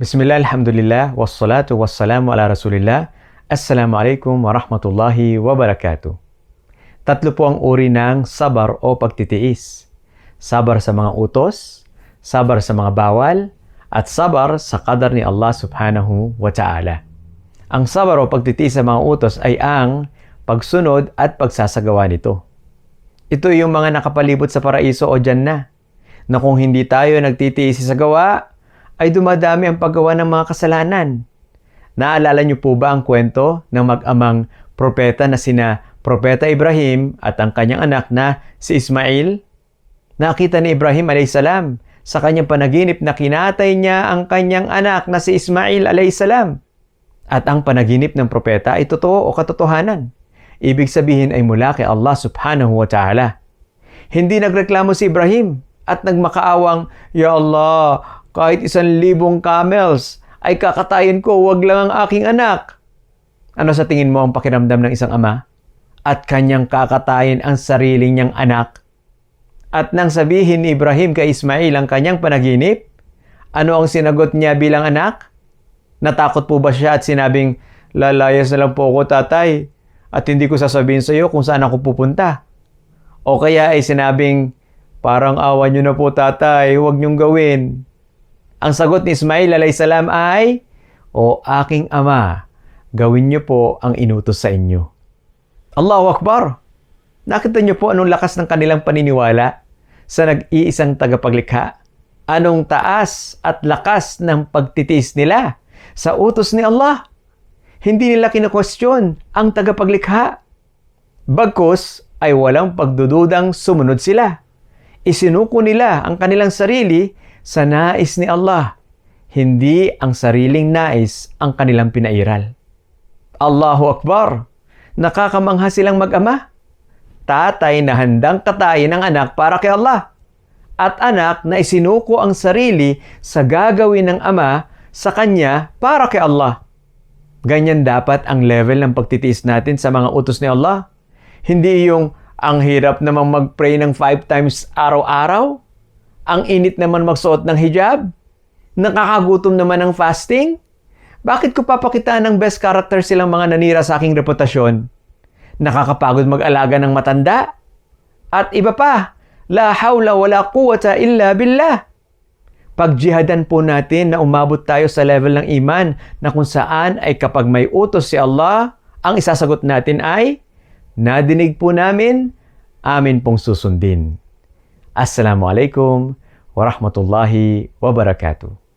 Bismillah, alhamdulillah, wassalatu wassalamu ala rasulillah. Assalamualaikum warahmatullahi wabarakatuh. Tatlo po ang uri ng sabar o pagtitiis. Sabar sa mga utos, sabar sa mga bawal, at sabar sa kadar ni Allah subhanahu wa ta'ala. Ang sabar o pagtitiis sa mga utos ay ang pagsunod at pagsasagawa nito. Ito yung mga nakapalibot sa paraiso o Jannah na kung hindi tayo nagtitiis sa gawa, ay dumadami ang paggawa ng mga kasalanan. Naalala niyo po ba ang kwento ng mag-amang propeta na sina Propeta Ibrahim at ang kanyang anak na si Ismail? Nakita ni Ibrahim a.s. sa kanyang panaginip na kinatay niya ang kanyang anak na si Ismail a.s. At ang panaginip ng propeta ay totoo o katotohanan. Ibig sabihin ay mula kay Allah subhanahu wa ta'ala. Hindi nagreklamo si Ibrahim at nagmakaawang, Ya Allah, kahit isang libong camels ay kakatayin ko, wag lang ang aking anak. Ano sa tingin mo ang pakiramdam ng isang ama? At kanyang kakatayin ang sarili niyang anak. At nang sabihin ni Ibrahim kay Ismail ang kanyang panaginip, ano ang sinagot niya bilang anak? Natakot po ba siya at sinabing, lalayas na lang po ako tatay at hindi ko sasabihin sa iyo kung saan ako pupunta? O kaya ay sinabing, parang awa niyo na po tatay, huwag niyong gawin. Ang sagot ni Ismail alayhisalam ay, O aking ama, gawin niyo po ang inutos sa inyo. Allahu Akbar! Nakita niyo po anong lakas ng kanilang paniniwala sa nag-iisang tagapaglikha? Anong taas at lakas ng pagtitiis nila sa utos ni Allah? Hindi nila kina-question ang tagapaglikha. Bagkus ay walang pagdududang sumunod sila. Isinuko nila ang kanilang sarili sa nais ni Allah. Hindi ang sariling nais ang kanilang pinairal. Allahu Akbar! Nakakamangha silang mag-ama. Tatay na handang katayin ang anak para kay Allah. At anak na isinuko ang sarili sa gagawin ng ama sa kanya para kay Allah. Ganyan dapat ang level ng pagtitiis natin sa mga utos ni Allah. Hindi yung ang hirap namang mag-pray ng five times araw-araw. Ang init naman magsuot ng hijab. Nakakagutom naman ng fasting. Bakit ko papakitaan ng best character silang mga nanira sa aking reputasyon? Nakakapagod mag-alaga ng matanda. At iba pa, la hawla wala quwata illa billah. Pagjihadan po natin na umabot tayo sa level ng iman na kung saan ay kapag may utos si Allah, ang isasagot natin ay, nadinig po namin, amin pong susundin. Assalamualaikum warahmatullahi wabarakatuh.